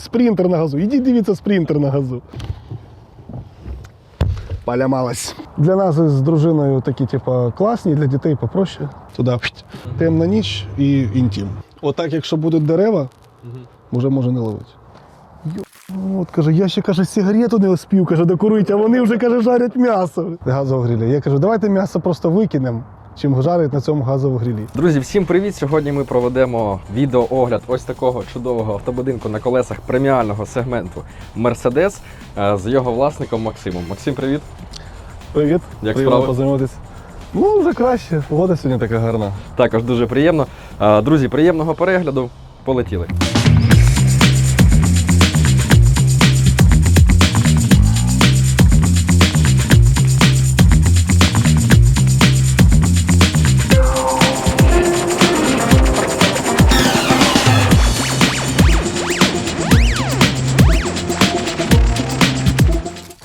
блядь, спринтер на газу. Ідіть дивіться спринтер на газу. Полямалась. Для нас з дружиною такі, типу, класні, для дітей попроще. Туди темна ніч і інтім. Отак, якщо будуть дерева, вже може не ловити. От каже, я ще каже, сигарету не успів, каже, докурити, а вони вже каже, жарять м'ясо. Газового грилі. Я кажу, давайте м'ясо просто викинемо, чим жарять на цьому газовому грилі. Друзі, всім привіт! Сьогодні ми проведемо відеоогляд ось такого чудового автобудинку на колесах преміального сегменту Mercedes е, з його власником Максимом. Максим, привіт! Привіт. Як Приємно справи? познайомитись. Ну, вже краще. Погода сьогодні така гарна. Також дуже приємно. Е, Друзі, приємного перегляду. Полетіли.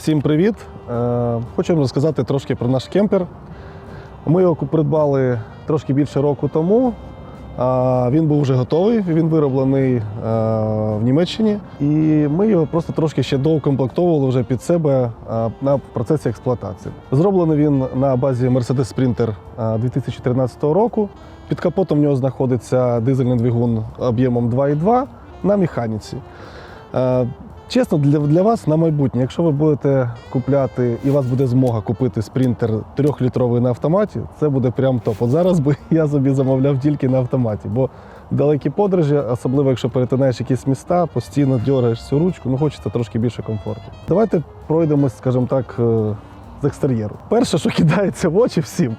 Всім привіт! Е, Хочу вам розказати трошки про наш кемпер. Ми його придбали трошки більше року тому. Він був вже готовий, він вироблений е, в Німеччині. І ми його просто трошки ще доукомплектовували вже під себе е, на процесі експлуатації. Зроблений він на базі Mercedes Sprinter е, 2013 року. Під капотом в нього знаходиться дизельний двигун об'ємом 2,2 на механіці. Чесно, для, для вас на майбутнє, якщо ви будете купляти і у вас буде змога купити спринтер трьохлітровий на автоматі, це буде прям топ. От зараз би я собі замовляв тільки на автоматі, бо далекі подорожі, особливо якщо перетинаєш якісь міста, постійно дергаєш цю ручку, ну хочеться трошки більше комфорту. Давайте пройдемось, скажімо так, е, з екстер'єру. Перше, що кидається в очі всім,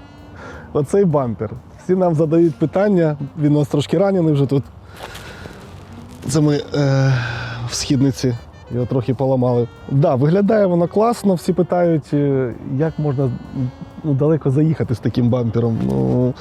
оцей бампер. Всі нам задають питання, він у нас трошки ранений вже тут. Це ми е, в східниці його трохи поламали. Да, виглядає воно класно. Всі питають, е, як можна ну, далеко заїхати з таким бампером. Ну,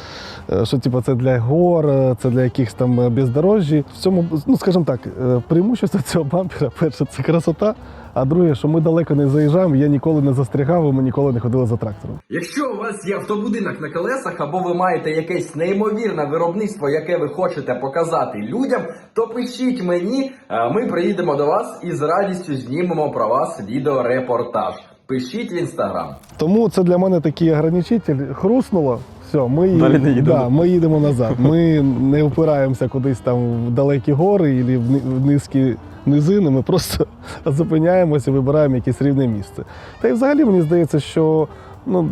що типу, це для гор, е, це для якихось там е, бездорожжі. В цьому, ну скажімо так, е, преимущество цього бампера, перше, це красота. А друге, що ми далеко не заїжджаємо, я ніколи не застрягав, і ми ніколи не ходили за трактором. Якщо у вас є автобудинок на колесах, або ви маєте якесь неймовірне виробництво, яке ви хочете показати людям, то пишіть мені, ми приїдемо до вас і з радістю знімемо про вас відеорепортаж. Пишіть в інстаграм. Тому це для мене такий ограничитель. Хруснуло. Все, ми, Далі не їдемо. Да, ми їдемо назад. Ми не впираємося кудись там в далекі гори або в низькі низини. Ми просто зупиняємося і вибираємо якесь рівне місце. Та й взагалі мені здається, що ну,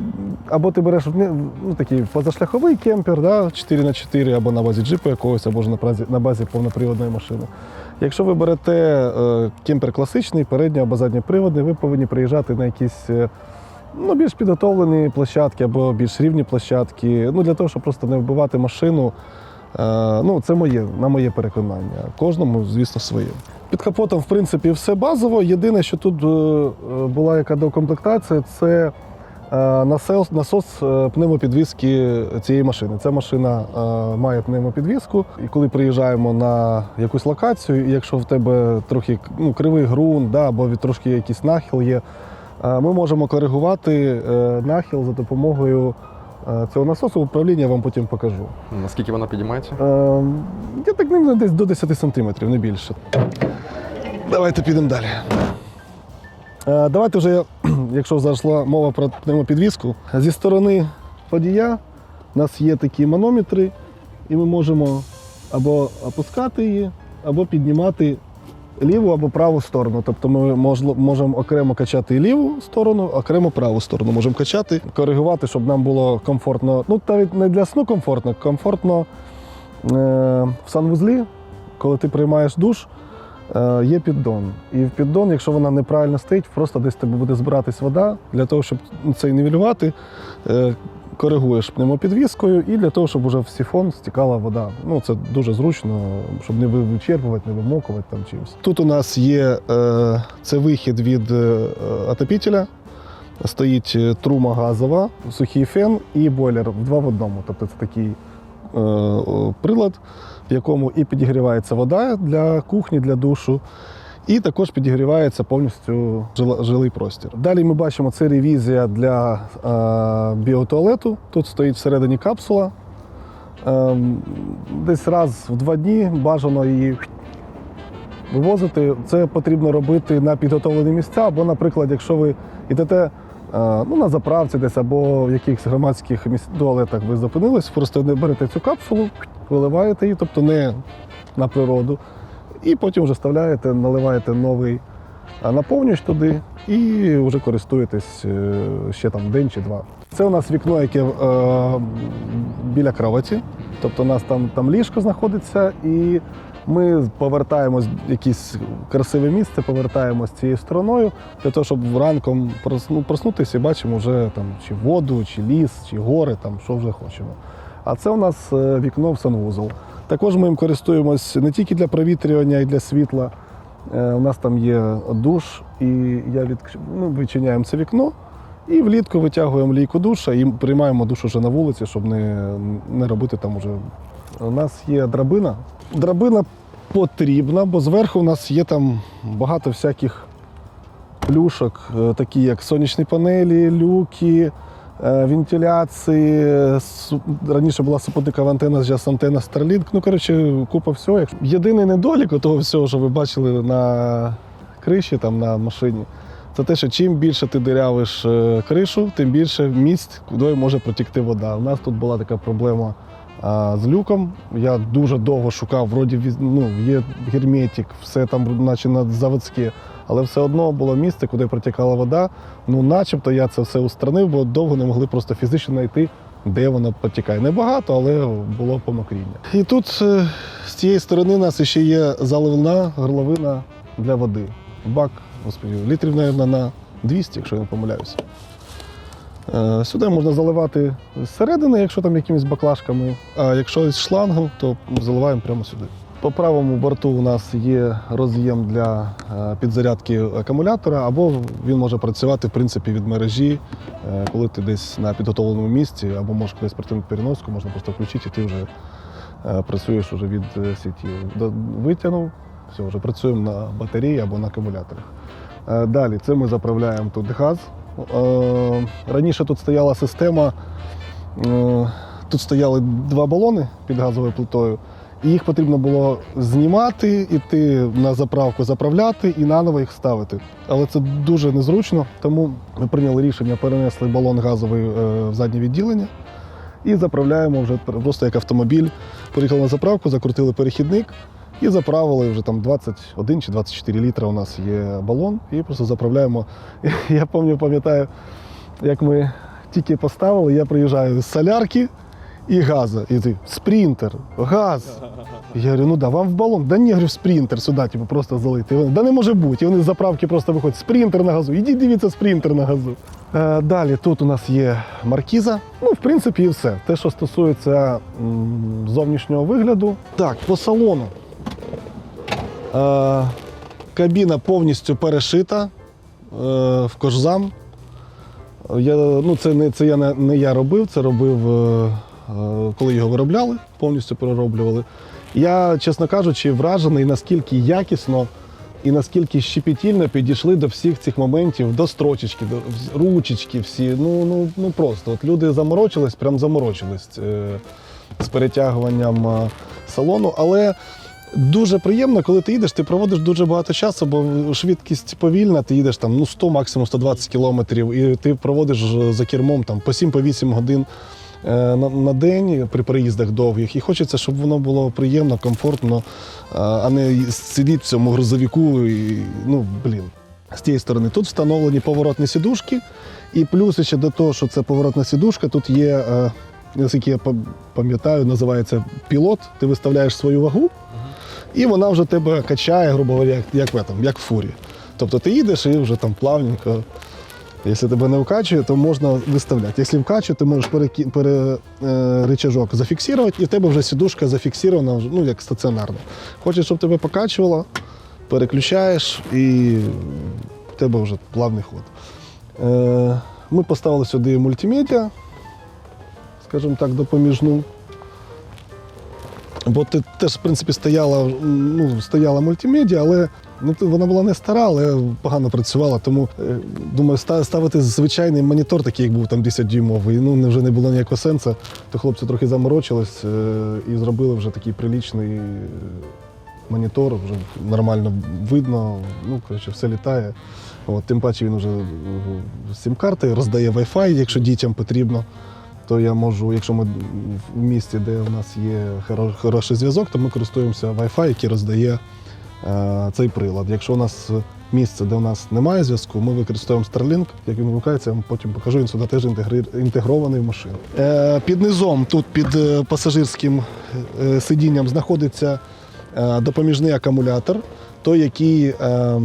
або ти береш ну, такий позашляховий кемпер, да, 4х4, або на базі джипу якогось, або ж на базі, на базі повноприводної машини. Якщо ви берете е, кемпер класичний, передній або задньоприводний, ви повинні приїжджати на якісь е, ну, більш підготовлені площадки або більш рівні площадки. Ну, для того, щоб просто не вбивати машину. Е, ну, це моє, на моє переконання. Кожному, звісно, своє. Під капотом, в принципі, все базово. Єдине, що тут е, була яка докомплектація, це е, насос, пневмопідвізки цієї машини. Ця машина має пневмопідвізку, і коли приїжджаємо на якусь локацію, і якщо в тебе трохи ну, кривий ґрунт, да, або трошки якийсь нахил є, ми можемо коригувати е, нахил за допомогою е, цього насосу. Управління я вам потім покажу. Наскільки вона підіймається? Е, я так не десь до 10 сантиметрів, не більше. Давайте підемо далі. Е, давайте вже, якщо зайшла мова про пневмопідвізку, зі сторони водія у нас є такі манометри, і ми можемо або опускати її, або піднімати ліву або праву сторону. Тобто ми можемо окремо качати і ліву сторону, окремо праву сторону можемо качати, коригувати, щоб нам було комфортно. Ну, навіть не для сну комфортно, комфортно е, в санвузлі, коли ти приймаєш душ, е, є піддон. І в піддон, якщо вона неправильно стоїть, просто десь тебе буде збиратись вода. Для того, щоб це нівелювати, е, коригуєш пневмопідвіскою і для того, щоб уже в сифон стікала вода. Ну, це дуже зручно, щоб не вичерпувати, не вимокувати там чимось. Тут у нас є е, це вихід від е, отопителя. Стоїть е, трума газова, сухий фен і бойлер два в одному. Тобто це такий е, прилад, в якому і підігрівається вода для кухні, для душу, і також підігрівається повністю жилий простір. Далі ми бачимо це ревізія для е, біотуалету. Тут стоїть всередині капсула. Ем, десь раз в два дні бажано її вивозити, це потрібно робити на підготовлені місця, або, наприклад, якщо ви йдете е, ну, на заправці десь або в якихось громадських туалетах ви зупинились, просто берете цю капсулу, виливаєте її, тобто не на природу, і потім вже вставляєте, наливаєте новий а, наповнюєш туди і вже користуєтесь е, ще там день чи два. Це у нас вікно, яке е, біля кроваті. Тобто у нас там, там ліжко знаходиться, і ми повертаємось в якесь красиве місце, повертаємось цією стороною для того, щоб ранком проснутися і бачимо вже там чи воду, чи ліс, чи гори, там що вже хочемо. А це у нас е, вікно в санвузол. Також ми їм користуємось не тільки для провітрювання і для світла. Е, У нас там є душ, і я від... ну, відчиняємо це вікно і влітку витягуємо лійку душа і приймаємо душ уже на вулиці, щоб не, не робити там уже. У нас є драбина. Драбина потрібна, бо зверху у нас є там багато всяких плюшок, е, такі як сонячні панелі, люки, вентиляції. Раніше була супутникова антенна, зараз антенна Starlink. Ну, коротше, купа всього. Єдиний недолік того всього, що ви бачили на криші, там на машині, це те, що чим більше ти дирявиш е, кришу, тим більше місць, куди може протікти вода. У нас тут була така проблема з люком. Я дуже довго шукав, вроді ну, є герметик, все там, наче на заводське. Але все одно було місце, куди протікала вода. Ну, начебто я це все устранив, бо довго не могли просто фізично знайти, де воно потікає. Небагато, але було помокріння. І тут е, з цієї сторони у нас ще є заливна горловина для води. Бак, господи, літрів, мабуть, на 200, якщо я не помиляюся. Е, Сюди можна заливати зсередини, якщо там якимись баклажками. А якщо з шлангом, то заливаємо прямо сюди. По правому борту у нас є роз'єм для е, підзарядки акумулятора, або він може працювати в принципі від мережі, е, коли ти десь на підготовленому місці, або можеш кудись притягнути переноску, можна просто включити, і ти вже е, працюєш уже від сіті. Витягнув, все, вже працюємо на батареї або на акумуляторах. Далі це ми заправляємо тут газ. Раніше тут стояла система, тут стояли два балони під газовою плитою, і їх потрібно було знімати, іти на заправку заправляти і наново їх ставити. Але це дуже незручно, тому ми прийняли рішення, перенесли балон газовий е, в заднє відділення і заправляємо вже просто як автомобіль. Приїхали на заправку, закрутили перехідник. І заправили вже там 21 чи 24 літра у нас є балон, і просто заправляємо. Я пам'ятаю, пам'ятаю, як ми тільки поставили, я приїжджаю з солярки і газу. І ти спринтер, газ. Я говорю, ну да, вам в балон. Да я говорю, спринтер сюди, типу, просто залити. Вони, Да не може бути. І вони з заправки просто виходять, спринтер на газу. Ідіть дивіться, спринтер на газу. Е, далі тут у нас є маркіза. Ну, в принципі, і все. Те, що стосується м, зовнішнього вигляду. Так, по салону. Е, кабіна повністю перешита е, в кожзам. Я, ну, це не, це я не, не я робив, це робив, е, коли його виробляли, повністю перероблювали. Я, чесно кажучи, вражений, наскільки якісно і наскільки щепетільно підійшли до всіх цих моментів, до строчечки, до ручечки всі. Ну, ну, ну просто от люди заморочились, прям заморочились е, з перетягуванням е, салону. Але Дуже приємно, коли ти їдеш, ти проводиш дуже багато часу, бо швидкість повільна, ти їдеш там ну 100, максимум 120 кілометрів, і ти проводиш за кермом там по 7-8 годин е, на, на день при переїздах довгих. І хочеться, щоб воно було приємно, комфортно, а- а не сидіти в цьому грузовику. І, ну, блін. З тієї сторони тут встановлені поворотні сідушки, і плюс ще до того, що це поворотна сідушка, тут є, е, наскільки я пам'ятаю, називається пілот. Ти виставляєш свою вагу, і вона вже тебе качає, грубо говоря, як в этом, як в фурі. Тобто ти їдеш і вже там плавненько. Якщо тебе не вкачує, то можна виставляти. Якщо вкачує, ти можеш переки... пере... е, рычажок зафіксувати, і в тебе вже сідушка зафіксована, ну як стаціонарно. Хочеш, щоб тебе покачувало, переключаєш і в тебе вже плавний ход. Е, ми поставили сюди мультимедіа, скажімо так, допоміжну. Бо ти теж, в принципі, стояла, ну, стояла мультимедіа, але ну, вона була не стара, але погано працювала. Тому е, думаю, ставити звичайний монітор, такий, як був там 10-дюймовий, ну вже не було ніякого сенсу. То хлопці трохи заморочились е, і зробили вже такий прилічний е, монітор, вже нормально видно, ну, коротше, все літає. От, тим паче він вже сім-карти роздає Wi-Fi, якщо дітям потрібно. То я можу, якщо ми в місті, де у нас є хороший зв'язок, то ми користуємося Wi-Fi, який роздає цей прилад. Якщо у нас місце, де у нас немає зв'язку, ми використовуємо Starlink, як він вмикається, я вам потім покажу, він сюди теж інтегрований в машину. Е, під низом, тут під е, пасажирським е, сидінням, знаходиться е, допоміжний акумулятор, той, який е,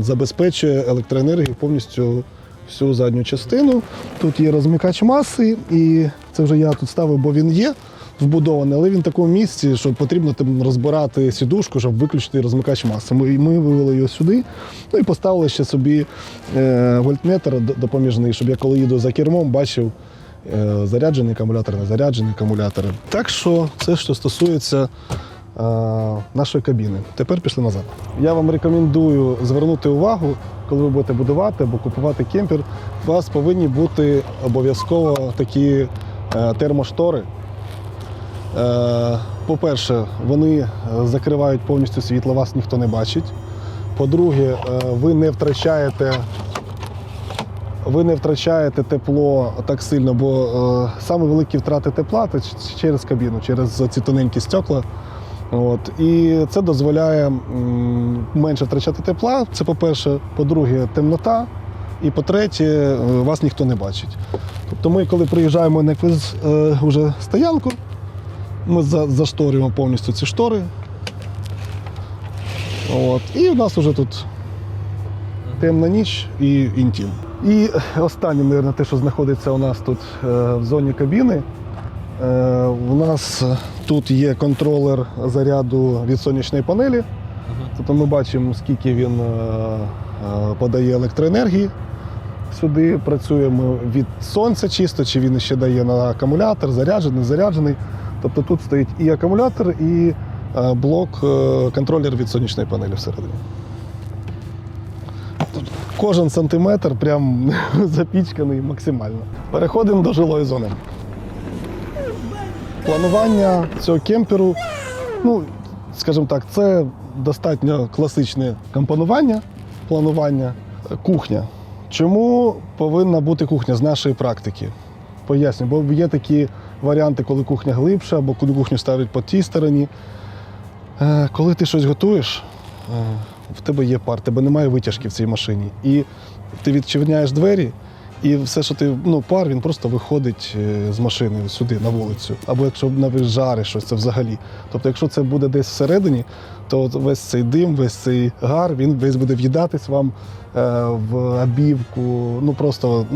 забезпечує електроенергію повністю всю задню частину. Тут є розмикач маси, і це вже я тут ставив, бо він є вбудований, але він в такому місці, що потрібно там розбирати сідушку, щоб виключити розмикач маси. Ми, ми вивели його сюди, ну і поставили ще собі е, вольтметр допоміжний, щоб я коли їду за кермом, бачив. е, Заряджений акумулятор, не заряджений акумулятор. Так що це, що стосується е, нашої кабіни. Тепер пішли назад. Я вам рекомендую звернути увагу, коли ви будете будувати або купувати кемпер, у вас повинні бути обов'язково такі е, термоштори. Е, По-перше, вони е, закривають повністю світло, вас ніхто не бачить. По-друге, е, ви не втрачаєте. Ви не втрачаєте тепло так сильно, бо саме великі втрати тепла це через кабіну, через ці тоненькі стекла. От. І це дозволяє менше втрачати тепла. Це по-перше, по-друге, темнота. І по-третє, вас ніхто не бачить. Тобто ми, коли приїжджаємо на якусь е, стоянку, ми зашторюємо повністю ці штори. От. І в нас вже тут темна ніч і інтім. І останнє, мабуть, те, що знаходиться у нас тут е, в зоні кабіни. Е, У нас тут є контролер заряду від сонячної панелі. Тобто ми бачимо, скільки він е, е, подає електроенергії. Сюди працюємо від сонця чисто, чи він ще дає на акумулятор, заряджений, заряджений. Тобто тут стоїть і акумулятор, і е, блок е, контролер від сонячної панелі всередині. Кожен сантиметр прям запічканий максимально. Переходимо до жилої зони. Планування цього кемперу, ну, скажімо так, це достатньо класичне компонування, планування, кухня. Чому повинна бути кухня з нашої практики? Поясню, бо є такі варіанти, коли кухня глибша, або коли кухню ставлять по тій стороні. Е, Коли ти щось готуєш, е, в тебе є пар, тебе немає витяжки в цій машині. І ти відчиняєш двері, і все, що ти, ну, пар, він просто виходить е, з машини сюди, на вулицю. Або якщо навіть жариш щось, це взагалі. Тобто, якщо це буде десь всередині, то весь цей дим, весь цей гар, він весь буде в'їдатись вам е, в обівку. Ну просто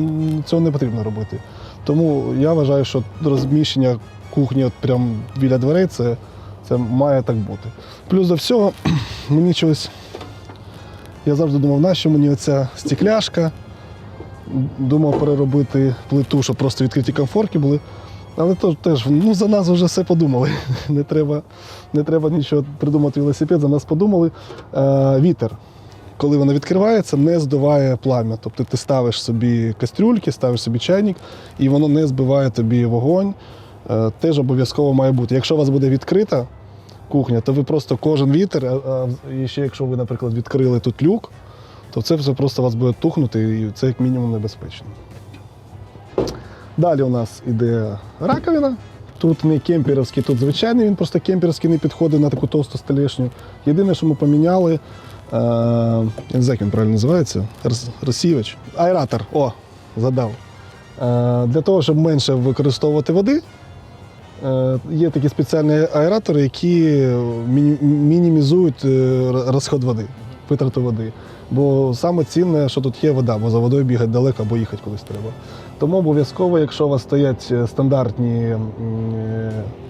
цього не потрібно робити. Тому я вважаю, що розміщення кухні от прямо біля дверей це, це має так бути. Плюс до всього, мені чогось. Я завжди думав, нащо мені оця стекляшка. Думав переробити плиту, щоб просто відкриті комфорки були. Але то теж ну, за нас вже все подумали. Не треба, не треба нічого придумати велосипед, за нас подумали. Е, вітер. Коли вона відкривається, не здуває плам'я. Тобто ти ставиш собі кастрюльки, ставиш собі чайник, і воно не збиває тобі вогонь. Е, теж обов'язково має бути. Якщо у вас буде відкрита кухня, то ви просто кожен вітер, а, а і ще якщо ви, наприклад, відкрили тут люк, то це все просто вас буде тухнути, і це як мінімум небезпечно. Далі у нас іде раковина. Тут не кемперівський, тут звичайний, він просто кемперський не підходить на таку товсту столешню. Єдине, що ми поміняли, е, я не знаю, як він правильно називається, розсівач. Аератор. О, задав. Е, для того, щоб менше використовувати води, е, є такі спеціальні аератори, які мінімізують розход води, витрату води. Бо саме цінне, що тут є вода, бо за водою бігати далеко або їхати кудись треба. Тому обов'язково, якщо у вас стоять е, стандартні, е,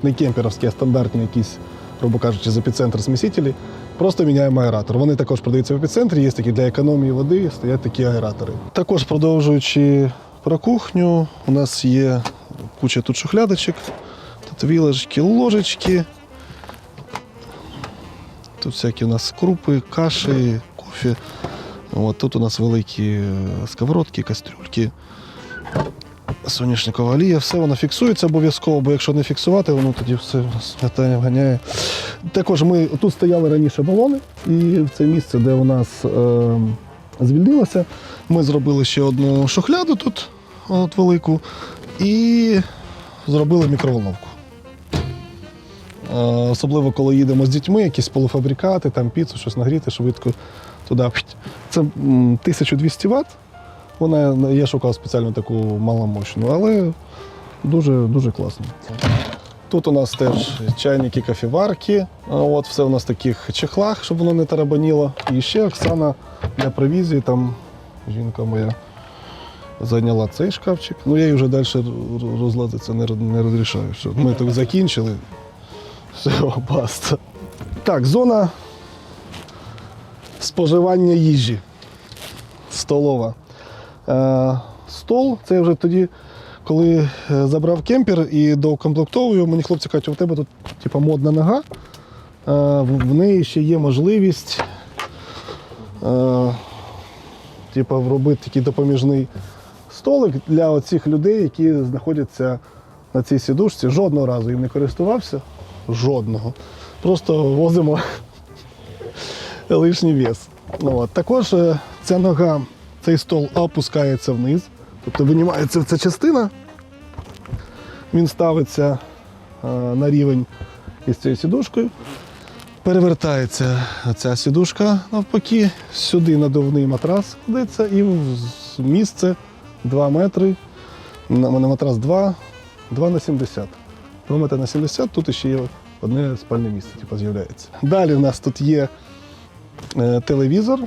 не кемперівські, а стандартні якісь, грубо кажучи, з епіцентр смісителі, просто міняємо аератор. Вони також продаються в епіцентрі, є такі для економії води, стоять такі аератори. Також продовжуючи про кухню, у нас є куча тут шухлядочок, тут вілочки, ложечки. Тут всякі у нас крупи, каші, кофе. От, тут у нас великі е, сковородки, кастрюльки. соняшникова олія, все воно фіксується обов'язково, бо якщо не фіксувати, воно тоді все смятання вганяє. Також ми тут стояли раніше балони, і це місце, де у нас е, звільнилося, ми зробили ще одну шухляду тут, от велику, і зробили мікроволновку. Е, Особливо, коли їдемо з дітьми, якісь полуфабрикати, там піцу, щось нагріти, швидко туди. Це 1200 Вт. Вона, я шукав спеціально таку маломощну, але дуже, дуже класно. Тут у нас теж чайники, кофіварки. От все у нас в таких чехлах, щоб воно не тарабаніло. І ще Оксана для провізії, там жінка моя зайняла цей шкафчик. Ну я їй вже далі розлазитися не, розрішаю. Ми тут закінчили. Все, баста. Так, зона споживання їжі. Столова. Е, стол це вже тоді, коли е, забрав кемпер і доукомплектовую, мені хлопці кажуть, у тебе тут типу, модна нога. Е, в неї ще є можливість е, типу, робити такий допоміжний столик для оцих людей, які знаходяться на цій сідушці. Жодного разу їм не користувався. Жодного. Просто возимо лишній вес. Ну, от. Також е, ця нога, цей стол опускається вниз, тобто винімається ця частина, він ставиться е, на рівень із цією сідушкою. Перевертається ця сідушка навпаки, сюди надувний матрас кладеться і в місце 2 метри. На мене матрас 2, 2 на 70. 2 метри на 70, тут ще є одне спальне місце, типу, з'являється. Далі в нас тут є е, телевізор,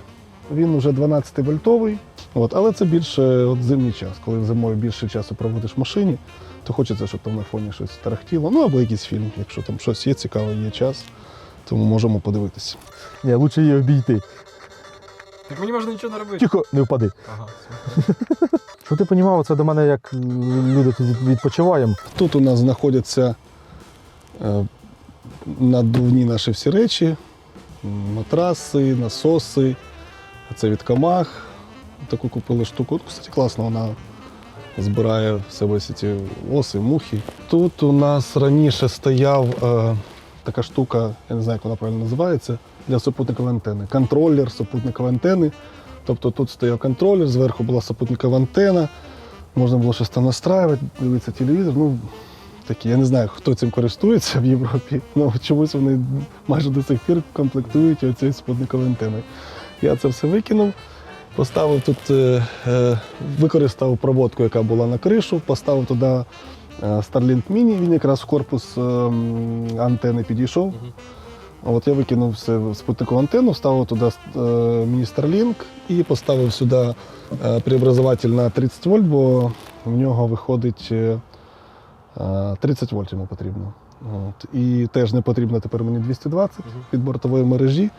він вже 12 вольтовий. От, але це більше от зимній час. Коли зимою більше часу проводиш в машині, то хочеться, щоб там на фоні щось тарахтіло. Ну або якийсь фільм, якщо там щось є цікаве, є час, тому можемо подивитися. Ні, лучше її обійти. Так мені можна нічого не робити. Тихо, не впади. Ага. Що ти розумів, це до мене як люди тут відпочиваємо. Тут у нас знаходяться е, надувні наші всі речі, матраси, насоси, це від камах. Таку купили штуку. Кстати, класно, вона збирає в себе всі ці оси, мухи. Тут у нас раніше стояв е, така штука, я не знаю, як вона правильно називається, для супутникової антени. Контролер супутникової антени. Тобто тут стояв контролер, зверху була супутникова антена, можна було щось там настраювати, дивитися телевізор. Ну, такі, я не знаю, хто цим користується в Європі, але чомусь вони майже до сих пір комплектують оцією спутниковою антеною. Я це все викинув, поставив тут, е, е, використав проводку, яка була на кришу, поставив туди е, Starlink Mini, він якраз в корпус е, м, антени підійшов. От я викинув все в спутникову антенну, вставив туди е, міні Starlink і поставив сюди е, преобразователь на 30 вольт, бо в нього виходить е, е, 30 вольт йому потрібно. От. І теж не потрібно тепер мені 220 від бортової мережі.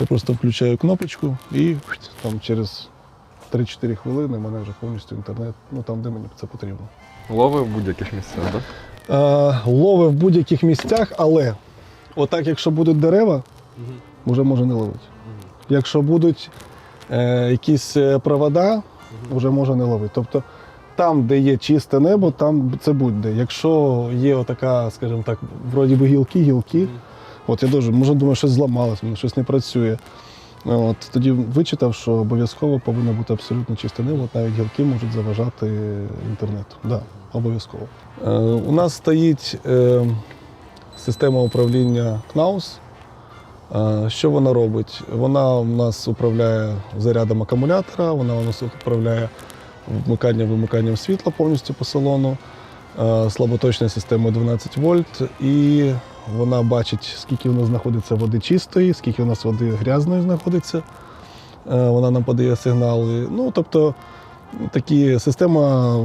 Я просто включаю кнопочку і там через 3-4 хвилини в мене вже повністю інтернет, ну там, де мені це потрібно. Лови в будь-яких місцях, так? Лови в будь-яких місцях, але отак, якщо будуть дерева, вже може не ловити. Якщо будуть е, якісь е, провода, вже може не ловити. Тобто там, де є чисте небо, там це будь-де. Якщо є отака, скажімо так, вроді би гілки, гілки, от я дуже, може, думаю, щось зламалось, щось не працює. От, тоді вичитав, що обов'язково повинно бути абсолютно чисте небо, навіть гілки можуть заважати інтернету. Да, обов'язково. Е, у нас стоїть е, система управління Knaus. Е, Що вона робить? Вона у нас управляє зарядом акумулятора, вона у нас управляє вмиканням вимиканням світла повністю по салону, е, слаботочною системою 12 вольт, і вона бачить, скільки у нас знаходиться води чистої, скільки у нас води грязної знаходиться. Е, Вона нам подає сигнали. Ну, тобто, такі система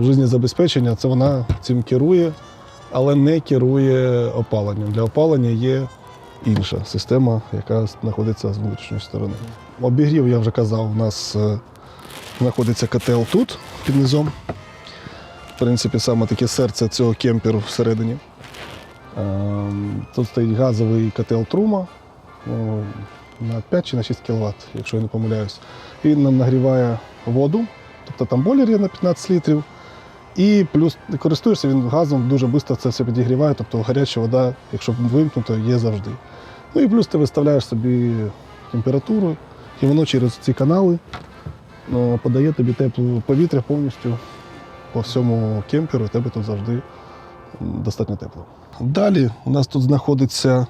життєзабезпечення, це вона цим керує, але не керує опаленням. Для опалення є інша система, яка знаходиться з внутрішньої сторони. Обігрів, я вже казав, у нас е, знаходиться котел тут, під низом. В принципі, саме таке серце цього кемперу всередині. Ем, Тут стоїть газовий котел Трума на 5 чи на 6 кВт, якщо я не помиляюсь. Він нам нагріває воду, тобто там бойлер є на 15 літрів, І плюс користуєшся він газом, дуже швидко це все підігріває, тобто гаряча вода, якщо вимкнуто, є завжди. Ну і плюс ти виставляєш собі температуру, і воно через ці канали е, подає тобі тепле повітря повністю по всьому кемперу, і тебе тут завжди достатньо тепло. Далі у нас тут знаходиться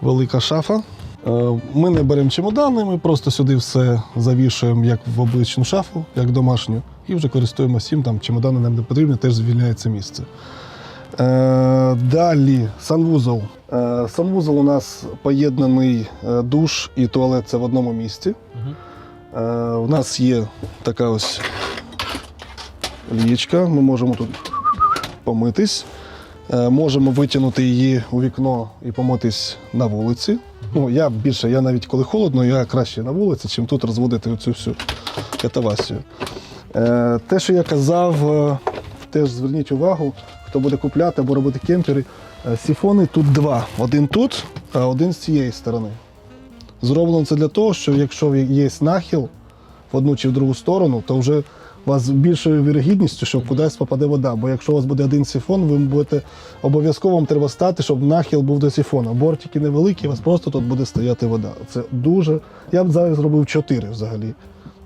велика шафа. Е, Ми не беремо чемодани, ми просто сюди все завішуємо як в обличну шафу, як домашню, і вже користуємося всім, там чемодани нам не потрібні, теж звільняється місце. Е, Далі санвузол. Е, Санвузол у нас поєднаний душ і туалет це в одному місці. У нас є така ось лієчка, ми можемо тут помитись. Е, Можемо витягнути її у вікно і помитись на вулиці. Ну, я більше, я навіть коли холодно, я краще на вулиці, чим тут розводити цю всю катавасію. Е, те, що я казав, е, теж зверніть увагу, хто буде купляти або робити кемпери. Сіфони тут два. Один тут, а один з цієї сторони. Зроблено це для того, що якщо є нахил в одну чи в другу сторону, то вже у вас більшою вірогідністю, що кудись попаде вода. Бо якщо у вас буде один сифон, ви будете обов'язково вам треба стати, щоб нахил був до сифона. Бортики невеликі, у вас просто тут буде стояти вода. Це дуже. Я б зараз зробив чотири взагалі,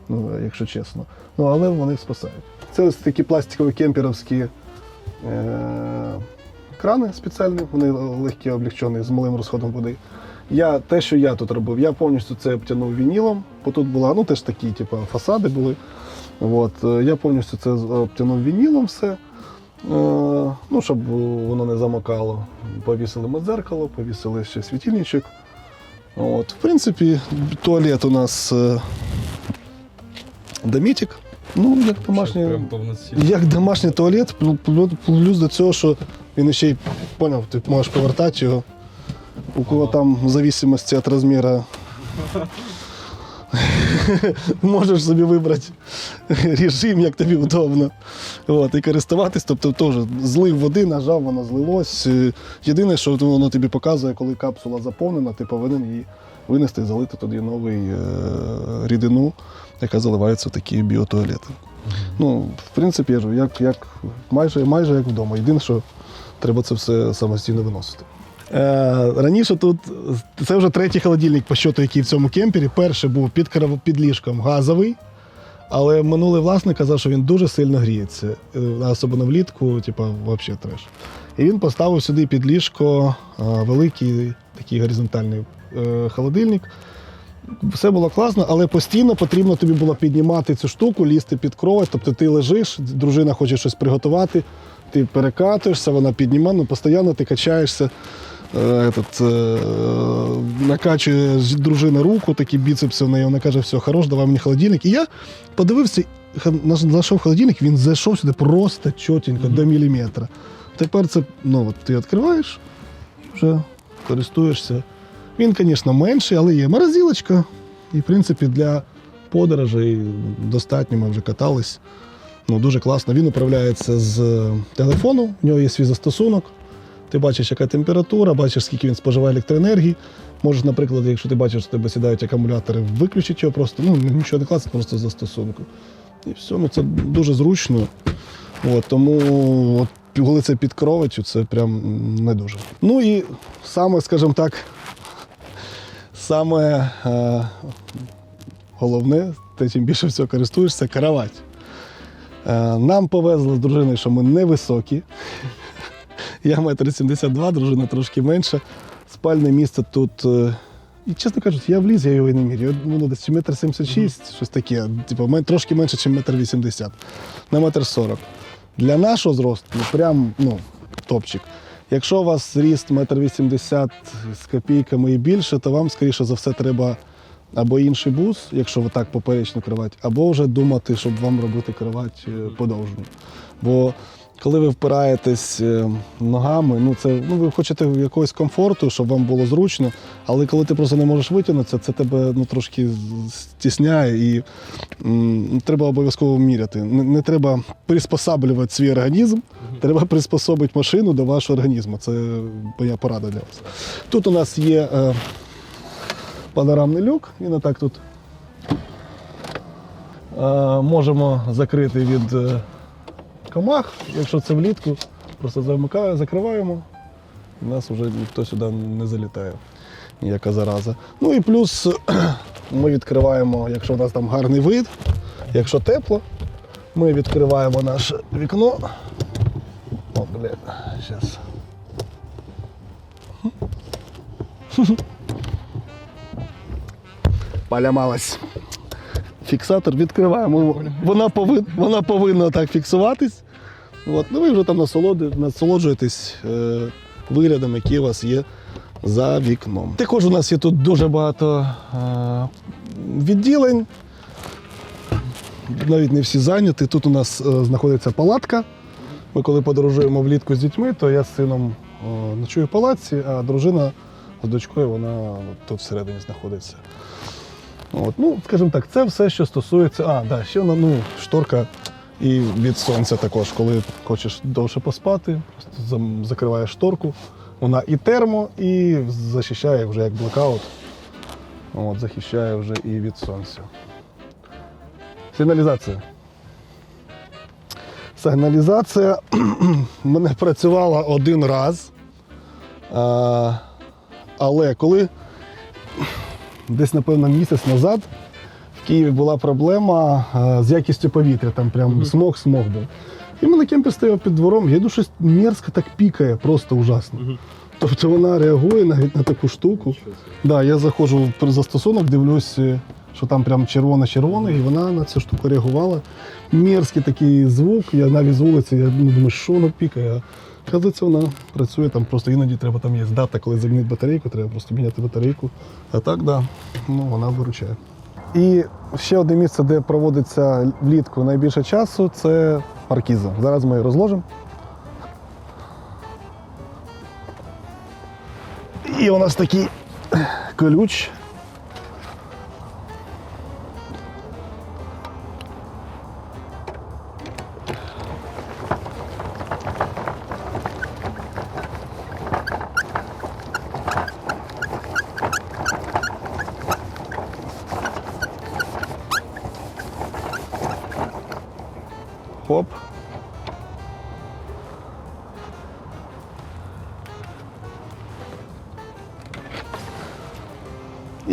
ну, якщо чесно. Ну, але вони спасають. Це ось такі пластикові кемперівські е- крани спеціальні, вони легкі, облегчені, з малим розходом води. Я, те, що я тут робив, я повністю це обтягнув вінілом, бо тут була, ну теж такі, типу, фасади були. От, е, я повністю це обтягнув вінілом все. Е, ну, щоб воно не замокало. Повісили ми дзеркало, повісили ще світильничок. От, в принципі, туалет у нас е, домітик. Ну, як домашній, як домашній туалет, плю- плю- плюс до цього, що він ще й поняв, ти можеш повертати його. У кого там в зависимості від розміру. Можеш собі вибрати режим, як тобі удобно. От, і користуватись. Тобто теж злив води, нажав, воно злилось. Е, Єдине, що воно тобі показує, коли капсула заповнена, ти повинен її винести і залити туди новий е, рідину, яка заливається в такі біотуалети. Ну, в принципі, я як, як, майже, майже як вдома. Єдине, що треба це все самостійно виносити. Е, раніше тут це вже третій холодильник по щоту, який в цьому кемпері. Перший був під, під ліжком газовий, але минулий власник казав, що він дуже сильно гріється. Е, Особливо влітку, типу, взагалі треш. І він поставив сюди під ліжко е, великий такий горизонтальний холодильник. Все було класно, але постійно потрібно тобі було піднімати цю штуку, лізти під кровать. Тобто ти лежиш, дружина хоче щось приготувати, ти перекатуєшся, вона піднімає, ну постійно ти качаєшся. Е, Этот, е, накачує дружина руку, такі біцепси в неї, вона каже, все, хорош, давай мені холодильник. І я подивився, знайшов холодильник, він зайшов сюди просто чотенько, до міліметра. Тепер це, ну, от ти відкриваєш, вже користуєшся. Він, звісно, менший, але є морозилочка. І, в принципі, для подорожей достатньо, ми вже катались. Ну, дуже класно. Він управляється з телефону, в нього є свій застосунок. Ти бачиш, яка температура, бачиш, скільки він споживає електроенергії. Можеш, наприклад, якщо ти бачиш, що тебе сідають акумулятори, виключити його просто, ну нічого не класти, просто застосунку. І все, ну це дуже зручно. От, тому от, коли це під кроваттю, це прям не дуже. Ну і саме, скажімо так, саме е, головне, те, чим більше всього користуєшся, кровать. Е, нам повезло з дружиною, що ми невисокі. Я метр сімдесят два, дружина трошки менша. Спальне місце тут. е, І, чесно кажучи, я вліз, я його і не міряю. Ну, десь метр сімдесят шість, щось таке. Типу, трошки менше, ніж метр вісімдесят. На метр сорок. Для нашого зросту ну, прям ну, топчик. Якщо у вас зріст метр вісімдесят з копійками і більше, то вам, скоріше за все, треба або інший бус, якщо ви так поперечну кровать, або вже думати, щоб вам робити кровать е, подовжну. Бо коли ви впираєтесь е, ногами, ну це ну ви хочете якогось комфорту, щоб вам було зручно. Але коли ти просто не можеш витягнутися, це тебе ну трошки стісняє і м, треба обов'язково міряти. Не, не треба приспосаблювати свій організм, треба приспособити машину до вашого організму. Це моя порада для вас. Тут у нас є е, панорамний люк, він отак тут. Е, можемо закрити від е, комах. Якщо це влітку, просто замикаю, закриваємо. У нас вже ніхто сюди не залітає. Ніяка зараза. Ну і плюс ми відкриваємо, якщо у нас там гарний вид, якщо тепло, ми відкриваємо наше вікно. О, блін, зараз. Полямалась. Фіксатор відкриваємо. Вона повинна, вона повинна так фіксуватись. От. Ну ви вже там насолоджуєтесь е, виглядом, які у вас є за вікном. Також у нас є тут дуже багато е, відділень. Навіть не всі зайняті. Тут у нас е, знаходиться палатка. Ми коли подорожуємо влітку з дітьми, то я з сином е, ночую в палатці, а дружина з дочкою вона тут всередині знаходиться. От, ну, скажімо так, це все, що стосується. А, да, ще ну, шторка і від сонця також, коли хочеш довше поспати, просто закриваєш шторку. Вона і термо, і захищає вже як блокаут. От, захищає вже і від сонця. Сигналізація. Сигналізація мене працювала один раз. А, але коли десь, напевно, місяць назад в Києві була проблема е, з якістю повітря, там прям смог, смог був. І мене кемпер стояв під двором, я йду щось мерзко так пікає, просто ужасно. Тобто вона реагує навіть на таку штуку. Да, я заходжу в застосунок, дивлюсь, е, що там прям червоне-червоне, і вона на цю штуку реагувала. Мерзкий такий звук, я навіть з вулиці, я ну, думаю, що вона пікає. А вона працює там, просто іноді треба там є дата, коли замінити батарейку, треба просто міняти батарейку. А так, да, ну, вона виручає. І ще одне місце, де проводиться влітку найбільше часу, це маркіза. Зараз ми її розложимо. І у нас такий ключ.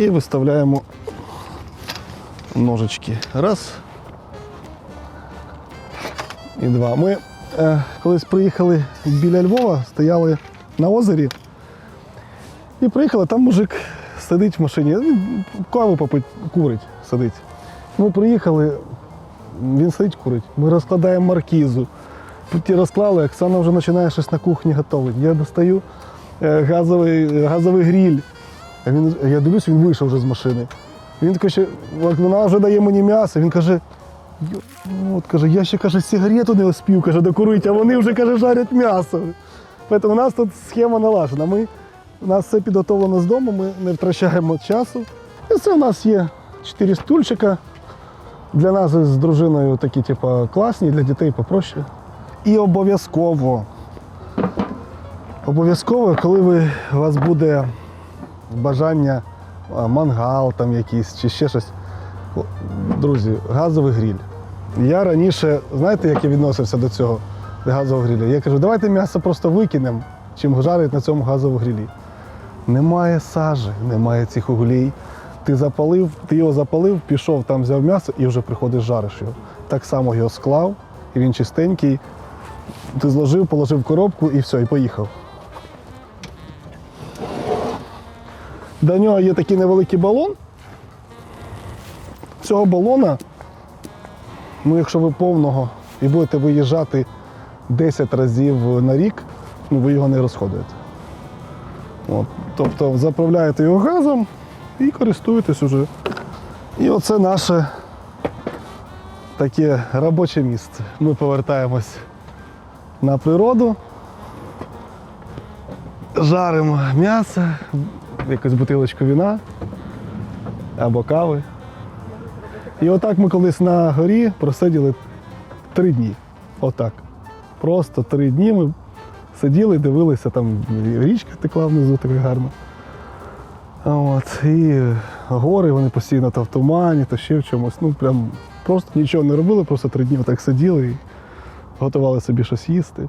І виставляємо ножички. Раз. І два. Ми е, колись приїхали біля Львова, стояли на озері. І приїхали, там мужик сидить в машині, він каву попить, курить, сидить. Ми приїхали, він сидить курить. Ми розкладаємо маркізу. Ті розклали, Оксана вже починає щось на кухні готувати. Я достаю е, газовий, газовий гріль. Він, я дивлюсь, він вийшов вже з машини. Він каже, «От вона вже дає мені м'ясо. Він каже, от, каже, я ще каже, сигарету не успів каже, докурити, а вони вже каже, жарять м'ясо. Тому у нас тут схема налажена. Ми, у нас все підготовлено з дому, ми не втрачаємо часу. І це у нас є чотири стульчика. Для нас з дружиною такі, типу, класні, для дітей попроще. І обов'язково. Обов'язково, коли ви, у вас буде бажання мангал там якийсь чи ще щось. Друзі, газовий гріль. Я раніше, знаєте, як я відносився до цього газового гріля? Я кажу, давайте м'ясо просто викинемо, чим жарить на цьому газовому грілі. Немає сажі, немає цих углей. Ти запалив, ти його запалив, пішов, там взяв м'ясо і вже приходиш, жариш його. Так само його склав, і він чистенький. Ти зложив, положив коробку і все, і поїхав. До нього є такий невеликий балон. Цього балона, ну якщо ви повного і будете виїжджати 10 разів на рік, ну ви його не розходуєте. От, тобто заправляєте його газом і користуєтесь уже. І оце наше таке робоче місце. Ми повертаємось на природу, жаримо м'ясо, якусь бутилочку віна або кави. І отак ми колись на горі просиділи три дні. Отак. Просто три дні ми сиділи, дивилися, там річка текла внизу така гарна. От, і гори вони постійно то в тумані, то ще в чомусь. Ну, прям просто нічого не робили, просто три дні отак сиділи і готували собі щось їсти.